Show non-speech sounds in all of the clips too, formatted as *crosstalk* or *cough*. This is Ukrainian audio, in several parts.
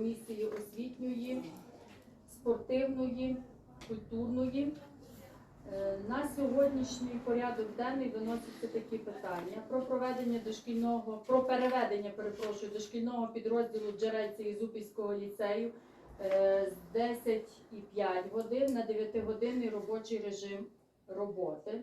комісії освітньої, спортивної, культурної. Е, На сьогоднішній порядок денний виносяться такі питання про проведення дошкільного, про переведення, перепрошую, дошкільного підрозділу Джерельця Ізупільського ліцею е, з 10,5 годин на 9-годинний робочий режим роботи.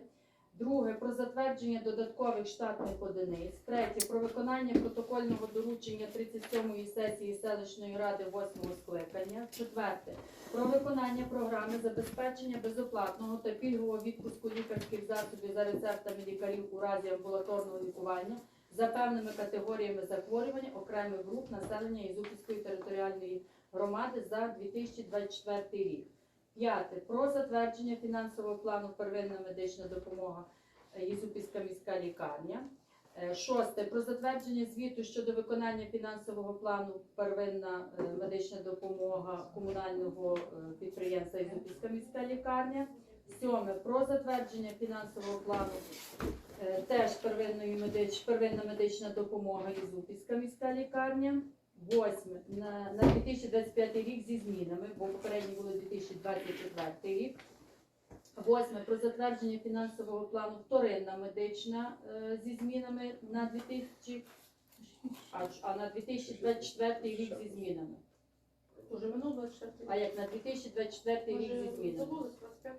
Друге про затвердження додаткових штатних одиниць. Третє про виконання протокольного доручення 37-ї сесії селищної ради 8-го скликання. Четверте про виконання програми забезпечення безоплатного та пільгового відпуску лікарських засобів за рецептами лікарів у разі амбулаторного лікування за певними категоріями захворювань окремих груп населення Ізупільської територіальної громади за 2024 рік. П'яте про затвердження фінансового плану первинна медична допомога е, Єзупільська міська лікарня. Е, Шосте про затвердження звіту щодо виконання фінансового плану первинна е, медична допомога комунального е, підприємства Єзупільська міська лікарня. Сьоме про затвердження фінансового плану е, теж первинної медич, первинна медична допомога Єзупільська міська лікарня. Восьме на, на 2025 рік зі змінами, бо попередній було 2024 рік. Восьме про затвердження фінансового плану вторинна медична е, зі змінами на 2000, а, а на 2024 рік зі змінами. Уже минув 24 А як на 2024 рік зі змінами? 25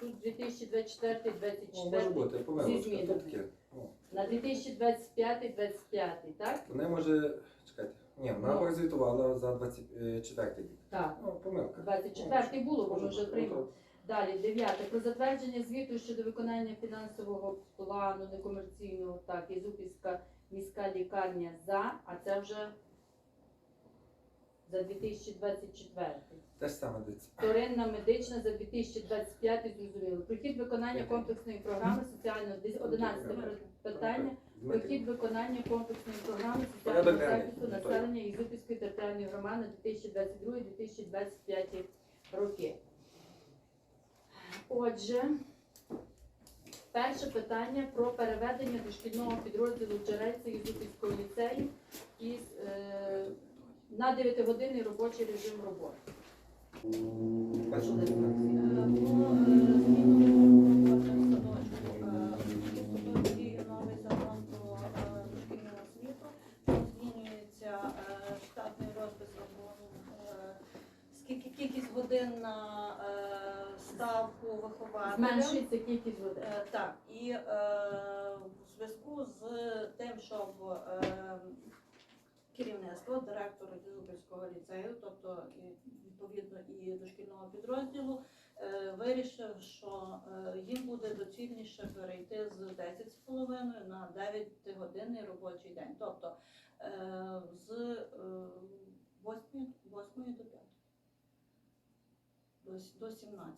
Тут 2024 Ну, може 2024 бути, помилочка, змінами. на 2025 так? Вони може, ні, вона Ну. прозвітувала за 24 рік. Так. Ну, помилка. 24 було, бо ми вже приймали. ну, Далі, дев'яте. Про затвердження звіту щодо виконання фінансового плану некомерційного, так, Ізупільська міська лікарня за, а це вже за 2024. Те ж саме дивіться. Вторинна медична за 2025 зрозуміло. Прохід виконання комплексної програми соціального 11 питання. Прохід виконання комплексної програми соціального захисту населення Ізупільської територіальної громади 2022-2025 роки. Отже, перше питання про переведення дошкільного підрозділу Джерельця Ізупільського ліцею із, е, на 9-годинний робочий режим роботи. Кількість годин на ставку вихователя. Зменшується кількість годин. Е, Так, і е, в зв'язку з тим, щоб е, керівництво, директор Дізубівського ліцею, тобто відповідно і дошкільного підрозділу, е, вирішив, що е, їм буде доцільніше перейти з 10,5 на 9 годинний робочий день. Тобто е, з е, 8, 8 до 5. До, 17.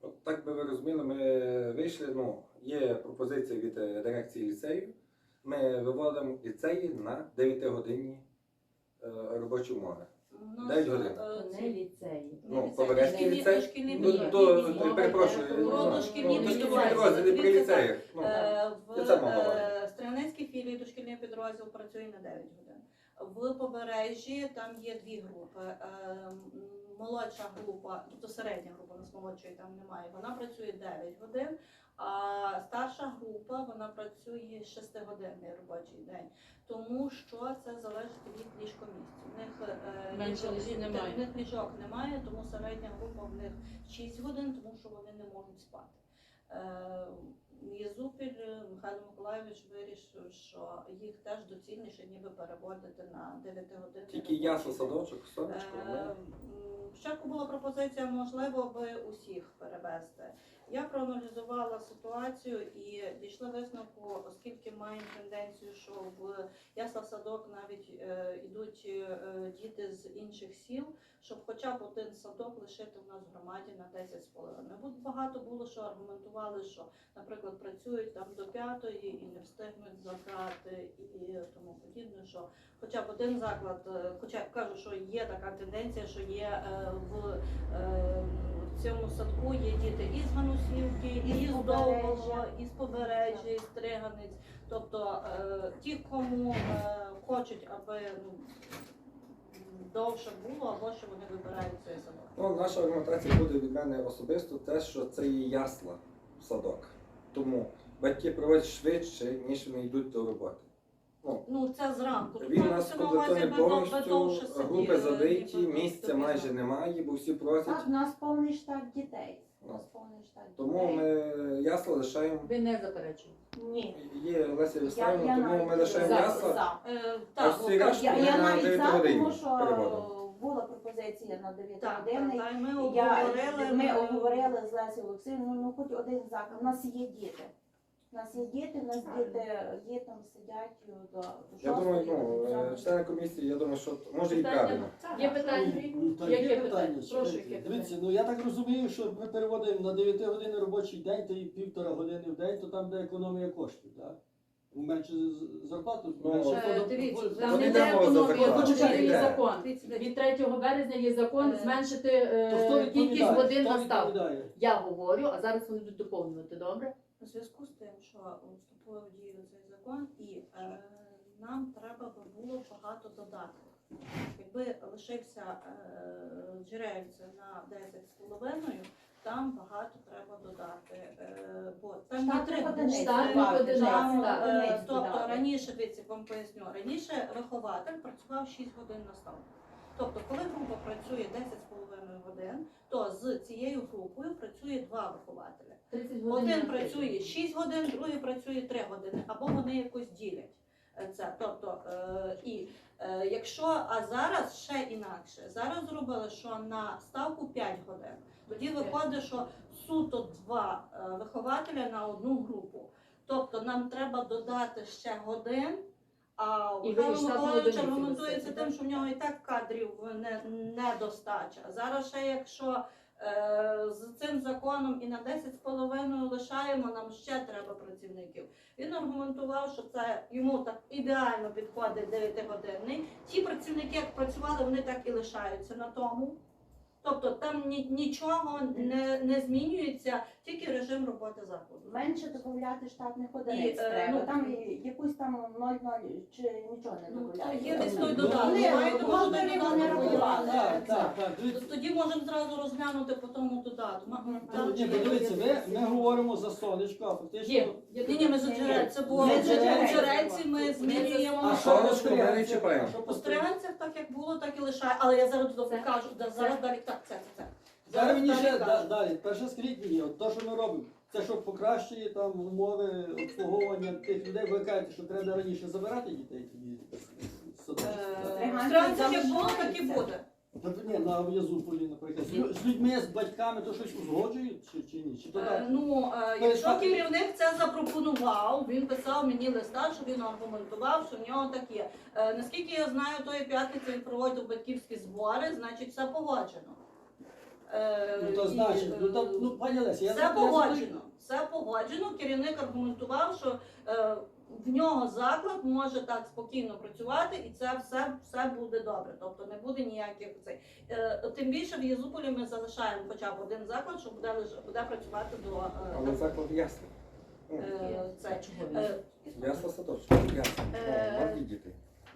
От так би ви розуміли, ми вийшли, ну, є пропозиція від дирекції ліцею. Ми виводимо ліцеї на 9-годинні е, робочі умови. У Дев'ять годин. е, ці- не ліцеї. Ну, дошкільні- ліцей, ну, перепрошую, про ну, дошкільні ну, підрозділи. при ліцеях. Ну, Е, В Стрілецькій філії дошкільний підрозділ працює на 9 годин. В побережжі там є дві групи. Молодша група, тобто середня група, у нас молодшої там немає, вона працює 9 годин, а старша група вона працює 6-годинний робочий день, тому що це залежить від ліжкомісць. У них е, Менше ліжок- ліжок немає. в них ліжок немає, тому середня група в них 6 годин, тому що вони не можуть спати. Е, Єзупіль Михайло Миколайович вирішив, що їх теж доцільніше ніби переводити на 9 годин. Тільки ясно садочок, сонечко. Е, Спочатку була пропозиція, можливо, би усіх перевести. Я проаналізувала ситуацію і дійшла висновку, оскільки маємо тенденцію, що в ясла садок навіть е, ідуть е, діти з інших сіл, щоб хоча б один садок лишити в нас в громаді на 10 з Багато було, що аргументували, що, наприклад, працюють там до п'ятої і не встигнуть забрати і тому подібне, що хоча б один заклад, е, хоча кажу, що є така тенденція, що є е, в, е, в цьому садку є діти із Ганусівки, Із із Побережжя. Довгого, із Побережжя, із Триганиць. Тобто е, ті, кому, е, хочуть, аби ну, довше було, або що вони вибирають цей садок. Ну, наша аргументація буде від мене особисто те, що це є ясла в садок. Тому батьки проводять швидше, ніж вони йдуть до роботи. Ну, це зранку. він у нас Мається на увазі, комплектований аби дов- аби повністю, групи забиті, місця майже немає, бо всі просять. Так, у нас повний штат дітей. У нас повний штат Тому ми ясла лишаємо. Ви не заперечуєте. Ні. Є Леся Віставівна, тому ми лишаємо ясла. Е, А всі ну, Я, на навіть 9 за, годині тому що була пропозиція на 9 так, ми Я, обговорили. ми обговорили з Лесією Олексіївною, ну хоч один заклад. У нас є діти. У нас є діти, у нас діти є там сидять до, до Я думаю, ну, е, члени комісії, я думаю, що може і правильно. Є питання? Ну, Яке є питання? Прошу, Дивіться, ну я так розумію, що ми переводимо на 9 годин робочий день, то і півтора години в день, то там де економія коштів, так? Ну, менше з- зарплату, Ну, менше Е, дивіться, Там Вони не йде за економія, закон. тому є закон. Від 3 березня є закон Е, зменшити е, кількість годин на ставку. відповідає? Я говорю, а зараз вони будуть доповнювати, добре? У зв'язку з тим, що вступив в дію цей закон, і е, нам треба би було багато додати. Якби лишився е, джерельце на 10,5, там багато треба додати. Е, бо там є Штатних три одиниць Штатних додати, одиниць, так. Е, одиниць Тобто додати. раніше, дивіться, вам поясню, раніше вихователь працював 6 годин на ставку. Тобто, коли група працює 10,5 годин, то з цією групою працює два вихователя. Один працює 6 годин, другий працює 3 години, або вони якось ділять е, це. Тобто, е, і е, якщо, а зараз ще інакше, зараз зробили, що на ставку 5 годин. Тоді виходить, що суто два е, вихователя на одну групу. Тобто нам треба додати ще годин. А у ви Михайло штатну Миколаївич одиницю аргументується тим, що в нього і так кадрів не, недостача. Зараз ще якщо е, з цим законом і на 10,5 лишаємо, нам ще треба працівників. Він аргументував, що це йому так ідеально підходить 9-годинний. Ті працівники, як працювали, вони так і лишаються на тому. Тобто там ні, нічого не, не змінюється, тільки режим роботи закладу. Менше додати штатних одиниць е, треба. ну, Там і якусь 0,0 чи нічого не Ну, додають. є десь той Ну, додаток. Вони, Маєте вони додаток рахували. Так, так, так. Дивіться, Тоді можемо зразу розглянути по тому додатку. Ну, ні, подивіться, є- ми говоримо за сонечко, а фактично. Є. Ні, ні, ми за джерельці, це було Ми ми змінюємо. А що сонечко ми не чіпаємо. Що У по стрілянцях? так як було, так і лишає. Але я зараз покажу. Да, Зараз далі так, це, це. Зараз мені далі ще кажу. да- далі. Перше скажіть мені, от те, що ми робимо, це що покращує там умови обслуговування тих людей, ви кажете, що треба раніше забирати дітей тоді з так? Е, В стрілянцях як було, так і буде. Тобто ні, на Язуполі, наприклад. З людьми, з батьками то щось узгоджують чи, чи ні? Чи то Е, так? Ну, е, якщо керівник це запропонував, він писав мені листа, що він аргументував, що в нього так є. Е, Наскільки я знаю, тої п'ятниці він проводив батьківські збори, значить все погоджено. Е, Ну то і, значить, ну е, то ну пані Лесі, я Все погоджено. Все погоджено. Керівник аргументував, що е, в нього заклад може так спокійно працювати, і це все, все буде добре. Тобто не буде ніяких цей. Е, тим більше в Єзуполі ми залишаємо хоча б один заклад, що буде буде працювати до е, Але заклад ясний. Е, це. Чого? Е, Ясла садочок, ясно. Е, маленькі діти.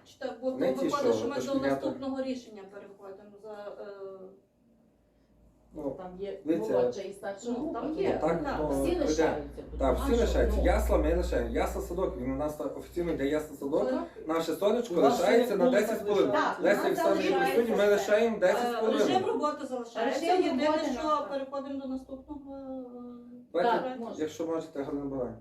чи так, бо Не ті, виходить, що що ми до дошкільнята. наступного рішення переходимо за. е, Ну, Там є Дивіться, молодша і старша ну, група. там ну, є. так, так. ну, Всі веде. лишаються. Так, всі лишаються. Ну, Ясла ми лишаємо. Ясла садок, він у нас офіційно йде ясла садок. Наше сонечко лишається на було 10 хвилин. Так, у нас Олександрівна залишається присутні, ми все. лишаємо 10 Е, хвилин. Режим роботи залишається. Режим Єдине, роботи що переходимо до наступного. е, Давайте, Так, можна. якщо можете, Галина Барань.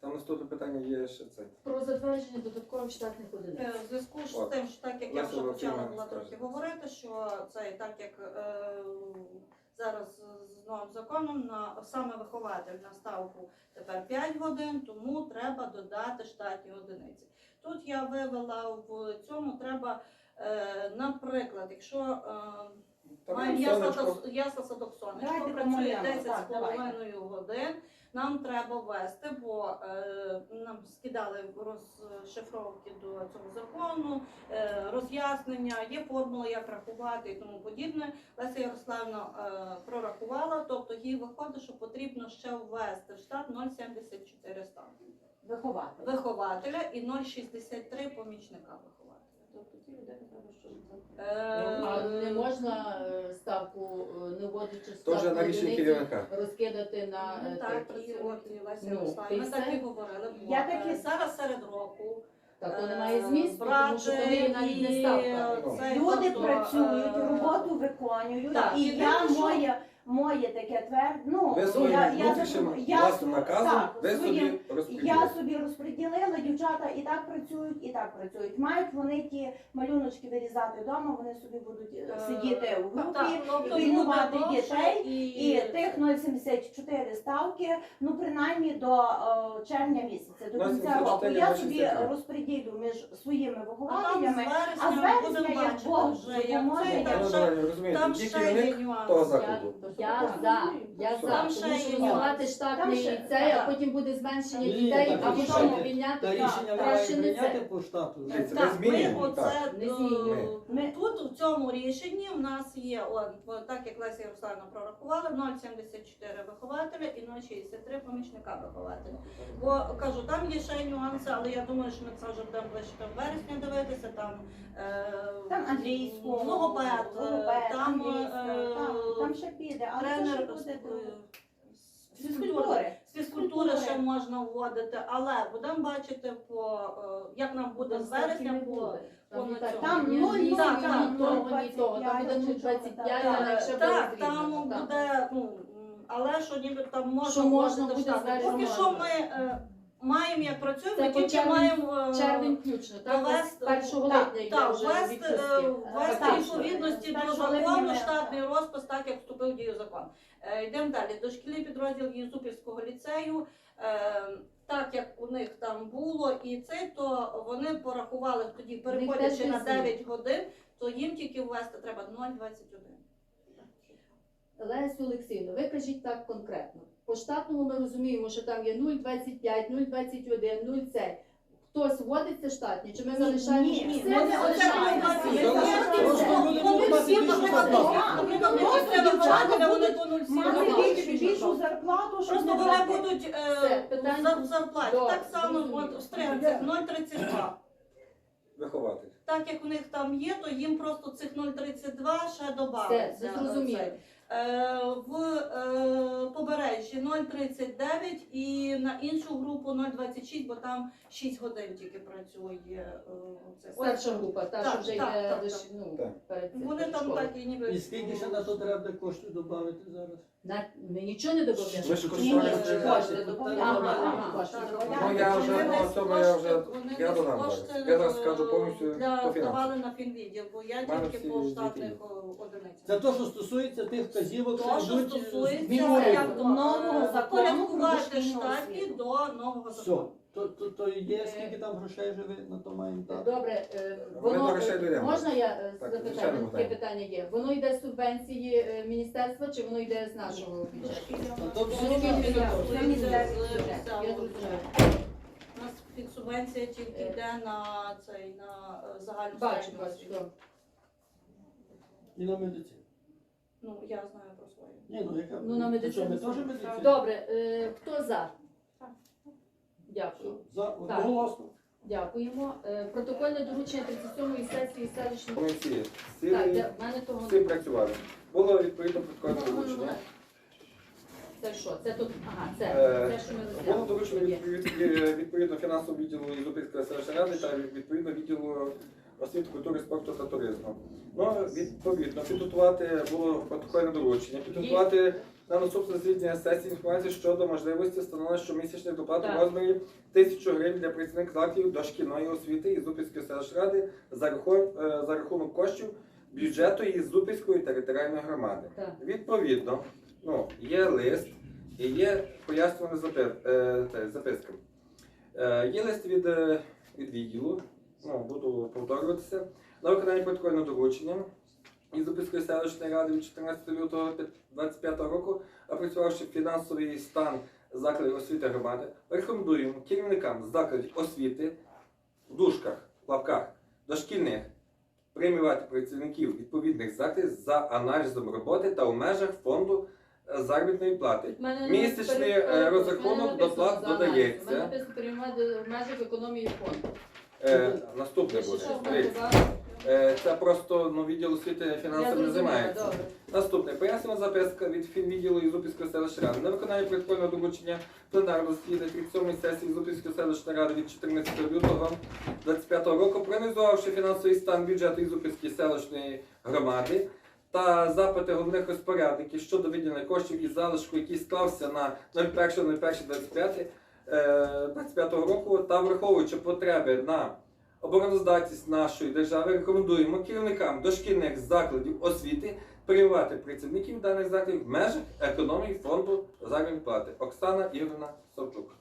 Там наступне питання є ще це. Про затвердження додаткових штатних одиниць. Е, В зв'язку з тим, що так як я Леся вже почала була скаже. трохи говорити, що це і так як е, зараз з новим законом на саме вихователь на ставку тепер 5 годин, тому треба додати штатні одиниці. Тут я вивела в цьому треба, е, наприклад, якщо Там ясла, сонечко. та- ясла садок сонечко, Давайте працює помалюємо. 10 Так, з половиною годин. Нам треба ввести, бо е, нам скидали розшифровки до цього закону, е, роз'яснення, є формула, як рахувати і тому подібне. Леся Ярославна е, прорахувала, тобто їй виходить, що потрібно ще ввести в штат 0,74 ставки Виховати. вихователя і 0,63 помічника вихователя. Тобто ці людини треба щось А Е, не можна е, ставку, е, не вводячи То ставку на рішення одиниці, керівника. розкидати на Ну, е, так, тих і Леся Ну, ти ми так все? і говорили. Я бо, так і- е, зараз серед року. Так, то е, немає змісту, тому що то є навіть не ставка. Ну. Люди тобто, працюють, роботу виконують, так, і єдине, я що- моє, моє таке твер... ну, Ви своїм я, я, внутрішнім я власним наказом так, ви своїм- собі. Я собі розподілила, дівчата і так працюють, і так працюють. Мають вони ті малюночки вирізати вдома, вони собі будуть е, Е, сидіти у групі. тобто буде дітей, і, І тих 0,74 ставки, ну принаймні до е, червня місяця, до кінця 0,74 року. Я собі 0,63. розподілю між своїми вихователями. А з вересня як Бог як допоможе, я там ще, розумієте, там є ще є нюанси. того Я, закладу. я за, я за, Там тому ще є штатний Там ще- цей, а так. потім буде зменшення Ні, дітей, так, а рішення- потім Та обміняти. рішення краще не прийняти це. по штату. Дивіться, Так, ми ми змінюємо, оце так. Не е. Ми- тут в цьому рішенні в нас є, от так як Леся Ярославівна прорахувала, 0,74 вихователя і 0,63 помічника вихователя. Бо кажу, там є ще нюанси, але я думаю, що ми це вже будемо ближче в вересня дивитися. Там, е, Там англійську, логопед, е, логопед, там, англійська, е, там, там ще піде, але це тренер ще з буде з фізкультури. фізкультури. З фізкультури ще можна вводити, але будемо бачити по е, як нам буде з вересня по Там, так, Там ні, нуль, ні, там, так, ні того, ні того. Там буде 0,25, але якщо буде так, там так. буде, ну, але що ніби там можна Що можна вводити буде штати. зверху Поки що ми е, маємо як працюємо, Це ми тільки червень- маємо е, Червень включно, так? довести- З 1 так, йде так, вже ввести, відпустки. е, ввести відповідності так, до що липня закону штатний розпис, так як вступив в дію закон. Е, Йдемо далі. Дошкільний підрозділ Єзупільського ліцею. е, Так як у них там було і це, то вони порахували тоді, переходячи на везли. 9 годин, то їм тільки ввести треба 0,21. Лесю Олексійовну, ви кажіть так конкретно. По штатному ми розуміємо, що там є 0,25, 0,21, 0 це. Хтось вводиться штатні, чи ми Ні, залишаємо? ні, все ми більшу зарплату. Просто вони будуть по 0,7 Мати зарплати. більш, більшу зарплату, щоб Просто не вони брати. будуть Все, е, питання- за зарплаті. Добре, Так само от в Стрельцях 0,32. Вихователь. Так як у них там є, то їм просто цих 0,32 ще Все, додати. зрозуміло. В е, побережжі 0,39 і на іншу групу 0,26, бо там 6 годин тільки працює. е, це. Старша група, та, що вже так, йде так, до так. ну, Так. перед. Вони там так і ніби. І скільки ще на то треба коштів додати зараз? На- Ми нічого не добавляємо, Ви ж Ні, ні, кошти додаємо. додаємо. Ну, я вже, Вони ну, десь цьому я вже- я додам зараз. Я зараз е, скажу повністю для по давали на фінвідділ, бо я Мене тільки по штатних о, одиницях. Це то, що стосується тих вказівок, То, що йдуть стосується змінювати. як до Нового е, закону про порядкувати освіту. до нового Все, закону. То, то, то є, скільки там грошей вже ви на то маємо? Добре, е, Ми воно до дійдемо. можна я е, Так, звичайно, Таке питання. питання є. Воно йде з субвенції е, міністерства чи воно йде з нашого бюджету? то все одно. фінансується Це Я зрозуміла. У нас субвенція тільки Е. йде на цей на е, загальну Бачу, середню бачу. освіту. добре. І на медицину. Ну я знаю про свою. Ні, ну яка? Ну, на що, ми медицину. теж медицину? Добре, е, хто за? Дякую. За, одноголосно. Дякуємо. Е, Протокольне доручення 37-ї сесії селищної. Всі, всі, Так, де- в мене того всі працювали. Було відповідно протокольне доручення. Це що? Це тут. Ага, це. Е, Це, що ми Було доручено розглянули. відповідно, відповідно фінансового відділу Ізопільської селищної ради та відповідно відділу освіти, культури, спорту та туризму. Ну, відповідно, підготувати було протокольне доручення, підготувати на наступне засідання сесії інформацію щодо можливості встановлення щомісячних доплат Так. у розмірі 1000 гривень для працівників закладів дошкільної освіти Ізупільської селищної ради за рахунок, за рахунок коштів бюджету Ізупільської територіальної громади. Так. Відповідно, ну, є лист і є пояснювана запи- е, записка. Е, є лист від, е, від відділу, ну, буду повторюватися, на виконання протокольного доручення із Запільської селищної ради від 14 лютого 2025 року, опрацювавши фінансовий стан закладів освіти громади, рекомендуємо керівникам закладів освіти в дужках, в лапках, дошкільних преміювати працівників відповідних закладів за аналізом роботи та у межах фонду е, заробітної плати. Мене Місячний, е, в розрахунок мене написано доплат за аналіз. додається. Мене написано приймати в межах економії фонду. Е, наступне буде. Що Дивіться. вона Е, Це просто ну, відділ освіти Я фінансами не займається. добре. Наступне пояснювана записка від фінвідділу Ізупільської селищної ради. На виконання протокольного доручення пленарного засідання 37 сесії Ізупільської селищної ради від 14 лютого 2025 року, проаналізувавши фінансовий стан бюджету Ізупільської селищної громади та запити головних розпорядників щодо виділення коштів із залишку, який склався на 01.01.25 е, 25 року, та враховуючи потреби на обороноздатність нашої держави, рекомендуємо керівникам дошкільних закладів освіти приймати працівників даних закладів в межах економії фонду заробітної плати. Оксана Ігорівна Савчук.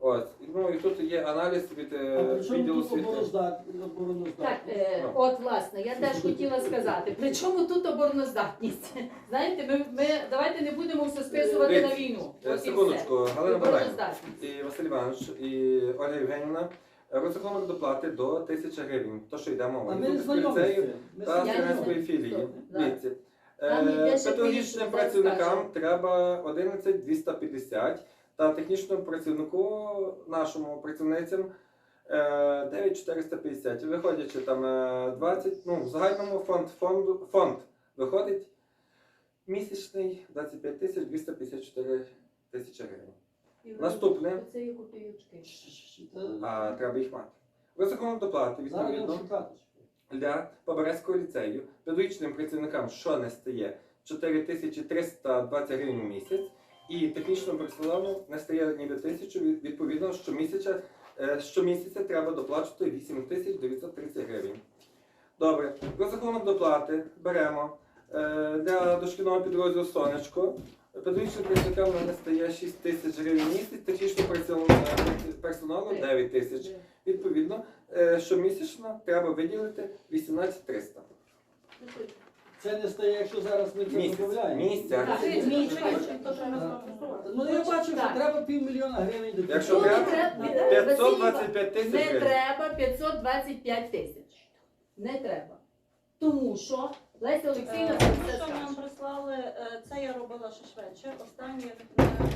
Ось. І, Ну і тут є аналіз від е, відділу освіти. Так, е, от власне, я теж хотіла сказати, при чому тут обороноздатність? *laughs* Знаєте, ми, ми давайте не будемо все списувати на війну. Е, От і все. Секундочку, Галина Обороноздатність. і Василь Іванович і Ольга Євгенівна. Розрахунок доплати до 1000 гривень. То, що йде мова. Ми з ліцею та знаю. філії. Йде Е, Педагогічним працівникам треба 11 250 та технічному працівнику, нашому працівницям е, 9 450. І Виходячи там е, 20, ну в загальному фонд, фонду, фонд виходить місячний 25 тисяч 254 тисячі гривень. Наступне, Це є копійочки. а треба їх мати. Розрахунок доплати відповідно для Поберезького ліцею педагогічним працівникам, що не стає 4320 гривень у місяць, і технічному персоналу не стає ніби тисячу, відповідно, щомісяця, е, щомісяця треба доплачувати 8930 гривень. Добре, розрахунок доплати беремо е, для дошкільного підрозділу Сонечко. Педагогічним працівникам не стає 6 тисяч гривень місяць, технічному персоналу- персоналу 9 тисяч. Відповідно, е, щомісячно треба виділити 18 300. Це не стає, якщо зараз ми це додаємо. Місяць. Ну я бачу, що треба півмільйона гривень до Якщо треба, не треба, Ну, не- 525 тисяч Не треба 525 тисяч. Не треба. Тому що Леся Олексійовна Е, це те, все що нам прислали, е, це я робила ще швидше. Останнє, я не пам'ятаю,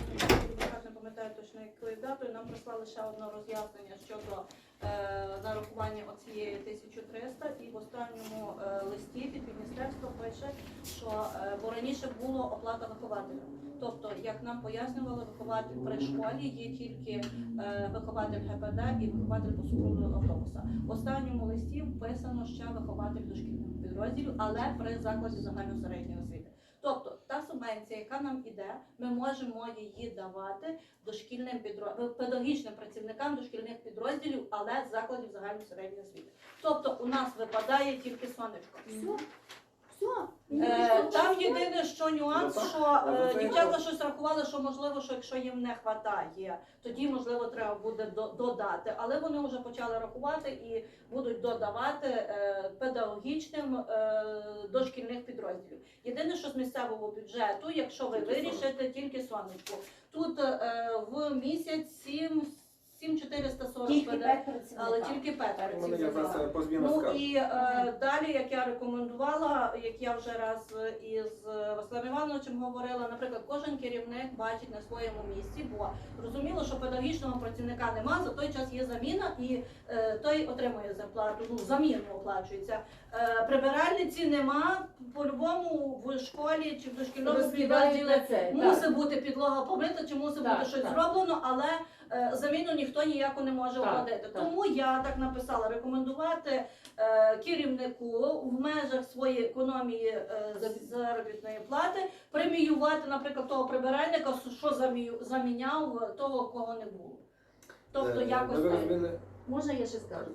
я не пам'ятаю точно якою датою, нам прислали ще одне роз'яснення щодо е, нарахування оцієї 1300 і в останньому е, листі від міністерства пише, що е, бо раніше було оплата вихователя. Тобто, як нам пояснювали, вихователь при школі є тільки е, вихователь ГПД і вихователь по супроводу автобуса. В останньому листі вписано ще вихователь дошкільного підрозділу, але при закладі загальної середньої освіти. Тобто та субвенція, яка нам іде, ми можемо її давати дошкільним підро... педагогічним працівникам дошкільних підрозділів, але закладів загальної середньої освіти. Тобто у нас випадає тільки сонечко. Все. Е, Там єдине, що нюанс, Ну, що е, дівчата щось рахували, що можливо, що якщо їм не вистачає, тоді можливо треба буде до- додати. Але вони вже почали рахувати і будуть додавати е, педагогічним е, дошкільних підрозділів. Єдине, що з місцевого бюджету, якщо ви вирішите, тільки сонечку. Тут е, в місяць 7 7440 Тільки ПД, п'ять працівників. але тільки п'ять У мене працівників. зараз по змінах Ну скажу. і е, далі, як я рекомендувала, як я вже раз із Василем Івановичем говорила, наприклад, кожен керівник бачить на своєму місці, бо зрозуміло, що педагогічного працівника нема, за той час є заміна, і е, той отримує зарплату, ну заміну оплачується. Е, прибиральниці нема, по-любому в школі чи в дошкільному підрозділі на це. мусить так. бути підлога помита, чи мусить Так, бути щось так. зроблено, але е, заміну ніхто ніяку не може оплатити. Тому я так написала рекомендувати е, керівнику в межах своєї економії е, заробітної плати преміювати, наприклад, того прибиральника, що замію- заміняв того, кого не було. Тобто Е, якось так. Можна я ще скажу?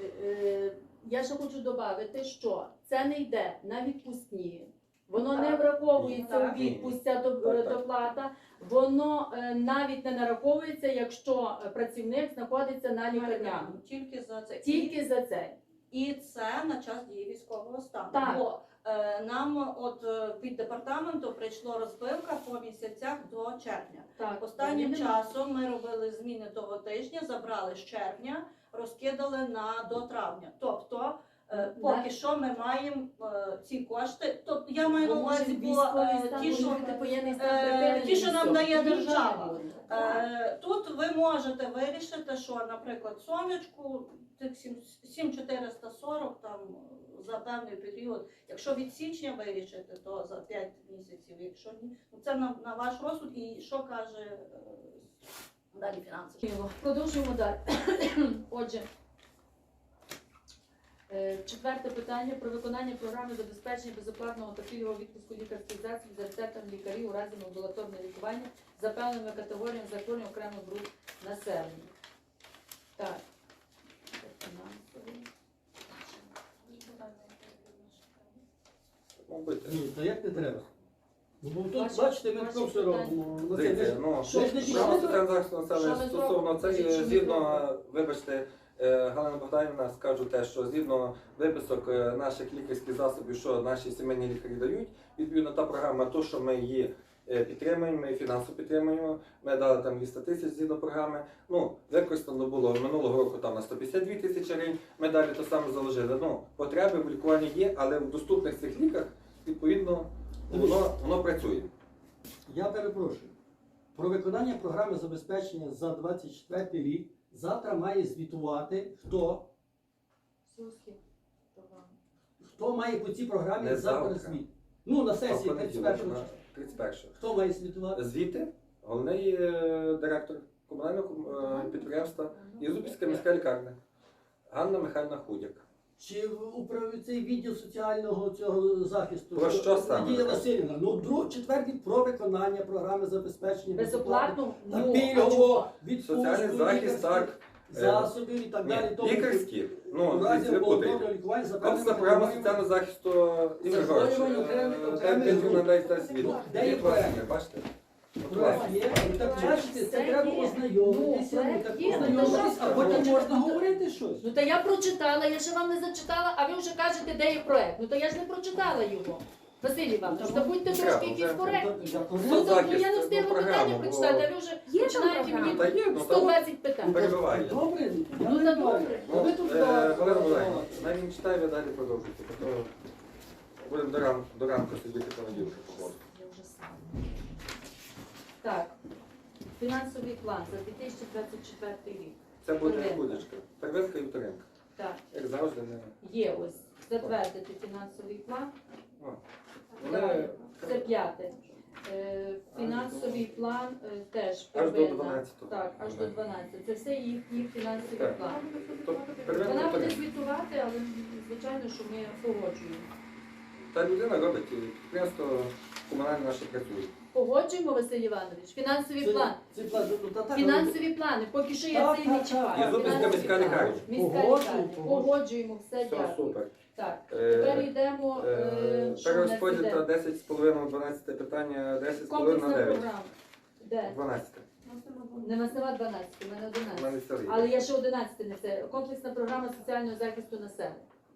Е, е, Я ще хочу додати, що це не йде на відпускні, воно не враховується у відпустці ця до- Так, так. доплата, воно е, навіть не нараховується, якщо е, працівник знаходиться на лікарняному. Тільки за це. Тільки за це. І це на час дії військового стану. Так. Бо е, нам от е, від департаменту прийшла розбивка по місяцях до червня. Так, Останнім вони часом ми робили зміни того тижня, забрали з червня, розкидали на до травня. Тобто. Поки що ми маємо е, ці кошти. Тобто я маю на увазі, бо е, ті, що е, ті, що нам дає держава. Е, Тут ви можете вирішити, що, наприклад, сонечку тих сім- 7440 там за певний період. Якщо від січня вирішити, то за 5 місяців. Якщо ні, ну це на, на ваш розсуд. І що каже е, далі фінанси? Зрозуміло. Продовжуємо далі. *coughs* Отже, е, четверте питання про виконання програми забезпечення безоплатного та пільгового відпуску лікарських засобів за рецептом лікарів у разі амбулаторного лікування за певними категоріями захворювань окремих груп населення. Так. Ні, та як не треба? Ну, бо тут, Ваші- бачите, ми ваші тако все питання? робимо. Ну, це Дивіться, ж- ну, Що ж не Що ми стосовно зробимо? це, що ми згідно, вибачте, е, Галина Богданівна скажу те, що згідно виписок е, наших лікарських засобів, що наші сімейні лікарі дають, відповідно та програма, то, що ми її е, підтримуємо, ми фінансово підтримуємо. Ми дали там 200 тисяч згідно програми. Ну, використано було минулого року там на 152 тисячі гривень. Ми далі то саме заложили. Ну, потреби в лікуванні є, але в доступних цих ліках, відповідно, воно, воно працює. Я перепрошую. Про виконання програми забезпечення за 24 рік завтра має звітувати хто, хто має по цій програмі Не завтра завтра. звіт. Ну, на сесії понеділок, 31 на числа. 31. Хто має звітувати? Звідти головний е, директор комунального е, підприємства Ізупільська міська лікарня Ганна Михайлівна Худяк. Чи в управ- цей відділ соціального цього захисту? Про що саме? Надія Васильівна. Ну, друг, четвертий про виконання програми забезпечення Безоплатно, та ну, пільгового відпустку Соціальний захист, лікарських так. засобів і так Ні, далі. Тому лікарські. Ну, у разі дивіться, ви лікування за Комплексна програма соціального захисту Ігор Григорович. Захворювань окремих- Е, окремих Де груп. він надається світ. Де є Є бачите? Є, так бачите, це Це треба є. ознайомитися, Ну, ну, так є, ну, ознайомитись, а потім можна говорити щось. Ну та я прочитала, я ще вам не зачитала, а ви вже кажете, де є проект. Ну то я ж не прочитала його. Василь Іванович, Ну, та будьте ну, трошки якісь коректні. Я Ну, то, захист, я не ну, встигла питання прочитати, а ви вже Є там починаєте програма? мені є, ну, 120 питань. перебиває. Добре, я Ну, не та добре. Та ви тут Е, давайте, навіть він читає, ви далі продовжуйте. Будемо до ран- до ранку сидіти понеділка походу. Я вже сам. Так, фінансовий план за 2024 рік. Це буде будечка. Первинка і вторинка. Так, Як завжди, не. є ось затвердити фінансовий план. О, Далі. Це п'яте. Е, Фінансовий план е, теж аж до первинна. 12. Так, аж до 12. Це все їх, їх фінансовий Так. план. Тобто первинка Вона і буде вторинка. звітувати, але звичайно, що ми погоджуємо. Та людина робить, і підприємство комунальне наше працює. Погоджуємо, Василь Іванович. Фінансовий Це- план. це план, ну, та так, Фінансові плани. Поки що я Так, це не так, чіпаю. так. Єзупільська Фінансові міська плани. лікарня. Міська Погоджую, лікарня. погоджую. Погоджуємо все, Все дякую. супер. Так, Е, тепер йдемо. Е, е, що в нас Перерозподіл іде? та 10,5 12 питання, 10,5 Комплексна на 9. програма. Де? 12. Не нема 12, у мене У 11. мене все. Але я ще 11 не все. Комплексна програма соціального захисту населення.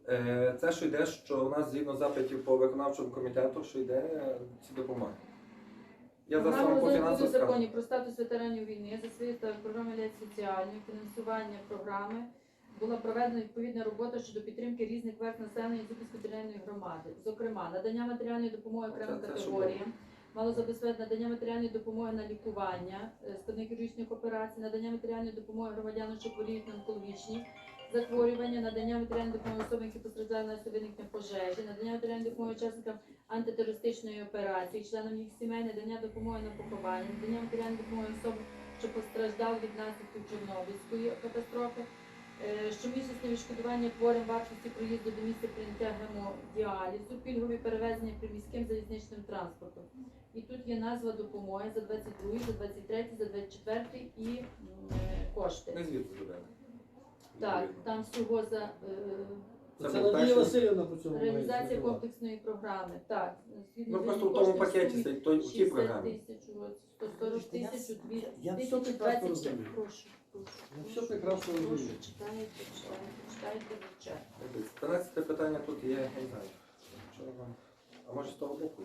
Е, Це що йде, що у нас згідно запитів по виконавчому комітету, що йде е, ці допомоги. Я за саме по фінансовому законі про статус ветеранів війни. За своєю та програми для соціальної фінансування програми була проведена відповідна робота щодо підтримки різних верств населення Зубівської територіальної громади. Зокрема, надання матеріальної допомоги окремим категоріям, мало забезпечити надання матеріальної допомоги на лікування, е, складних хірургічних операцій, надання матеріальної допомоги громадянам, що хворіють на онкологічні захворювання, надання матеріальної допомоги особам, які постраждали на виникнення пожежі, надання матеріальної допомоги учасникам антитерористичної операції, членам їх сімей, надання допомоги на поховання, надання матеріальної допомоги особам, що постраждали від наслідків Чорнобильської катастрофи, е, щомісячне відшкодування хворим вартості проїзду до місця прийняття гемодіалізу, пільгові перевезення приміським залізничним транспортом. І тут є назва допомоги за 22, за 23, за 24 і кошти. Не звідси Так, там всього за е, Це Це був Надія перший- Васильівна по цьому. реалізація комплексної програми. Так, Ну просто в тому пакеті стоїть той, у тій 60 програмі. тисяч, от, 140 Я- тисяч, у я все 1020 прекрасно розумію. Прошу, прошу. Я прошу, прекрасно прошу, розумію. Читайте, читайте, читайте, вивчайте. 12 питання тут є, я не знаю. Що вам? А може з того боку?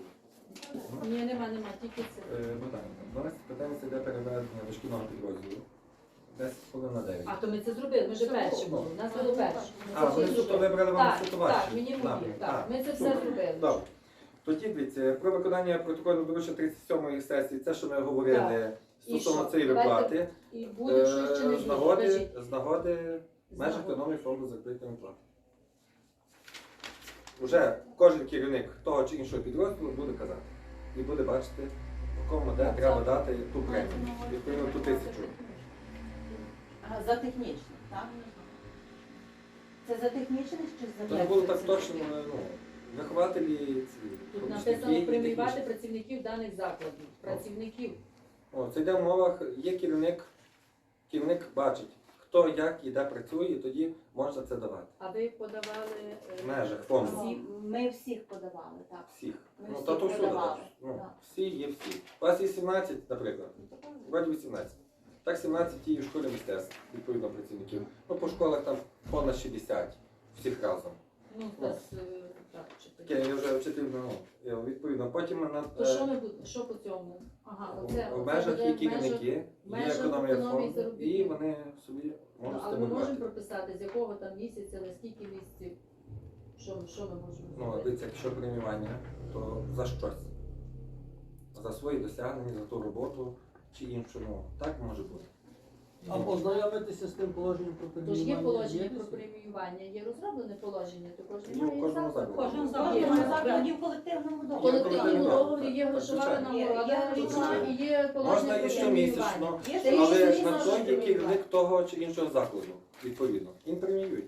Ні, нема, нема, тільки це. Е, Богдан, 12 питання це йде переведення дошкільного підрозділу. 10 хвилин на 9. А, то ми це зробили, ми вже перші були, у нас було перше. А, все суто вибрали вам Так, суто так, мені напрямки. так, А, ми це все супер. зробили. Добре. Тоді дивіться, про виконання протокольного доручення 37-ї сесії, це, що ми говорили, стосовно що? цієї Давайте виплати І буде щось чи не е, буде? з нагоди, Скажіть. з нагоди нагоди. економії фонду закритої виплати. Уже кожен керівник того чи іншого підрозділу буде казати. І буде бачити, кому де треба дати ту премію. Відповідно ту тисячу. Ага, за технічний, так? Це за технічний чи за не було так точно, ну, вихователі ці Тут помічники написано преміювати технічні. працівників даних закладів. Працівників. О, це йде в мовах, є керівник, керівник бачить, хто як і де працює, і тоді можна це давати. А ви подавали е, В межах фонду. всі? Ми всіх подавали, так. Всіх. Ми Ну, всі та то всюди. подавали, так. Ну, так. всі є всі. У вас є 17, наприклад. Вроді 18. Так 17 і в школі мистецтв, відповідно, працівників. Ну, по школах там понад 60 всіх разом. Ну, е, так, тоді. Я вже вчитель, ну, я відповідно. Потім на То що ми будемо? Що по цьому? Ага, оце, в оце межах є межах- керівники, є межах економія економії фонду, і вони собі Ну, можуть але ми можемо стимулювати. прописати, з якого там місяця, на скільки місяців, що, що ми можемо Ну, зробити. дивіться, якщо преміювання, то за щось. За свої досягнення, за ту роботу чи іншу. Ну, так може бути. А ознайомитися з тим положенням про преміювання? Тож є положення є про преміювання, є розроблене положення, також Є в немає кожному закладі. Кожен заклад. Є. закладі в колективному В договорі. колективному колективному договорі є грошова звичайно. нагорода Є- річна і є положення Можна про і преміювання. щомісячно, Є Це але на можна то є керівник того чи іншого закладу, відповідно. Він преміює.